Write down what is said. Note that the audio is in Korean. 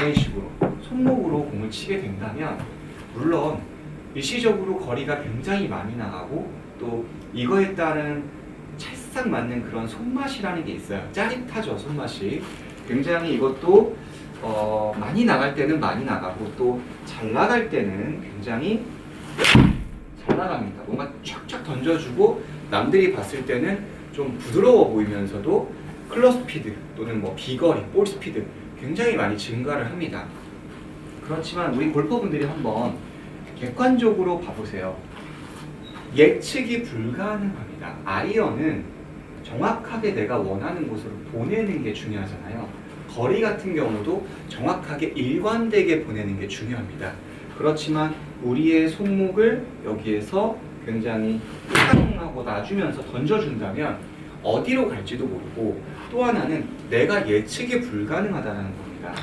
이런 식으로 손목으로 공을 치게 된다면 물론 일시적으로 거리가 굉장히 많이 나가고 또 이거에 따른 찰싹 맞는 그런 손맛이라는 게 있어요. 짜릿하죠 손맛이. 굉장히 이것도 어, 많이 나갈 때는 많이 나가고 또 잘 나갈 때는 굉장히 잘 나갑니다. 뭔가 촥촥 던져주고 남들이 봤을 때는 좀 부드러워 보이면서도 클럽 스피드 또는 뭐 비거리, 볼 스피드 굉장히 많이 증가를 합니다. 그렇지만 우리 골퍼분들이 한번 객관적으로 봐보세요. 예측이 불가능합니다. 아이언은 정확하게 내가 원하는 곳으로 보내는 게 중요하잖아요. 거리 같은 경우도 정확하게 일관되게 보내는 게 중요합니다. 그렇지만 우리의 손목을 여기에서 굉장히 하고 놔주면서 던져준다면 어디로 갈지도 모르고 또 하나는 내가 예측이 불가능하다는 겁니다.